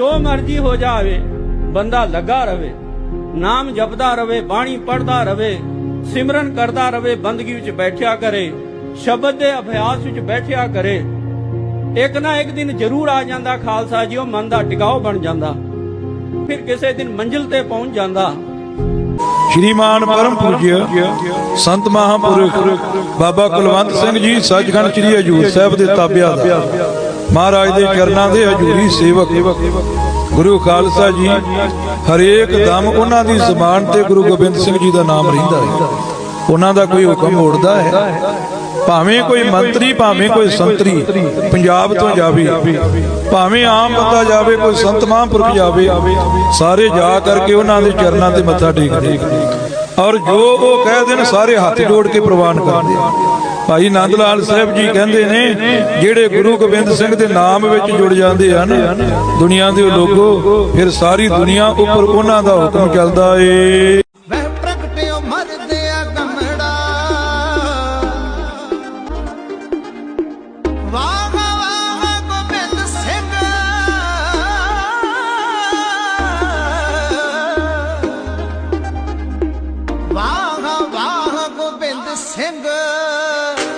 ਜੋ ਮਰਜ਼ੀ ਹੋ ਜਾਵੇ ਬੰਦਾ ਲੱਗਾ ਰਵੇ ਨਾਮ ਜਪਦਾ ਰਵੇ ਬਾਣੀ ਪੜਦਾ ਰਵੇ ਸਿਮਰਨ ਕਰਦਾ ਰਵੇ ਬੰਦਗੀ ਵਿੱਚ ਬੈਠਿਆ ਕਰੇ ਸ਼ਬਦ ਦੇ ਅਭਿਆਸ ਵਿੱਚ ਬੈਠਿਆ ਕਰੇ ਇੱਕ ਨਾ ਇੱਕ ਦਿਨ ਜ਼ਰੂਰ ਆ ਜਾਂਦਾ ਖਾਲਸਾ ਜੀ ਉਹ ਮਨ ਦਾ ਟਿਕਾਓ ਬਣ ਜਾਂਦਾ। ਫਿਰ ਕਿਸੇ ਦਿਨ ਮੰਜ਼ਿਲ ਤੇ ਪਹੁੰਚ ਜਾਂਦਾ। ਸ਼੍ਰੀਮਾਨ ਪਰਮ ਪੂਜ්य ਸੰਤ ਮਹਾਪੁਰਖ ਬਾਬਾ ਕੁਲਵੰਤ ਸਿੰਘ ਜੀ ਸੱਚਖੰਡ ਸ੍ਰੀ ਹਜੂਰ ਸਾਹਿਬ ਦੇ ਤਾਬਿਆਂ ਦਾ। ਮਹਾਰਾਜ ਦੇ ਚਰਨਾਂ ਦੇ ਹਜੂਰੀ ਸੇਵਕ, ਗੁਰੂ ਖਾਲਸਾ ਜੀ, ਹਰੇਕ ਦਮ ਉਹਨਾਂ ਦੀ ਜ਼ੁਬਾਨ ਤੇ ਗੁਰੂ ਗੋਬਿੰਦ ਸਿੰਘ ਜੀ ਦਾ ਨਾਮ ਰਹਿੰਦਾ ਹੈ। ਉਹਨਾਂ ਦਾ ਕੋਈ ਹੁਕਮ ਉੜਦਾ ਹੈ। ਭਾਵੇਂ ਕੋਈ ਮੰਤਰੀ, ਭਾਵੇਂ ਕੋਈ ਸੰਤਰੀ ਪੰਜਾਬ ਤੋਂ ਜਾਵੇ, ਭਾਵੇਂ ਆਮ ਬੰਦਾ ਜਾਵੇ, ਕੋਈ ਸੰਤ ਮਹਾਂਪੁਰਖ ਜਾਵੇ, ਸਾਰੇ ਜਾ ਕਰਕੇ ਉਹਨਾਂ ਦੇ ਚਰਨਾਂ ਤੇ ਮੱਥਾ ਟੇਕਦੇ ਔਰ ਜੋ ਉਹ ਕਹਿ ਦੇਣ, ਸਾਰੇ ਹੱਥ ਜੋੜ ਕੇ ਪ੍ਰਵਾਨ ਕਰਦੇ ਭਾਈ ਨੰਦ ਲਾਲ ਸਾਹਿਬ ਜੀ ਕਹਿੰਦੇ ਨੇ, ਜਿਹੜੇ ਗੁਰੂ ਗੋਬਿੰਦ ਸਿੰਘ ਦੇ ਨਾਮ ਵਿੱਚ ਜੁੜ ਜਾਂਦੇ ਹਨ, ਦੁਨੀਆ ਦੇ ਲੋਕੋ, ਫਿਰ ਸਾਰੀ ਦੁਨੀਆ ਉੱਪਰ ਉਹਨਾਂ ਦਾ ਹੁਕਮ ਚੱਲਦਾ ਏ। December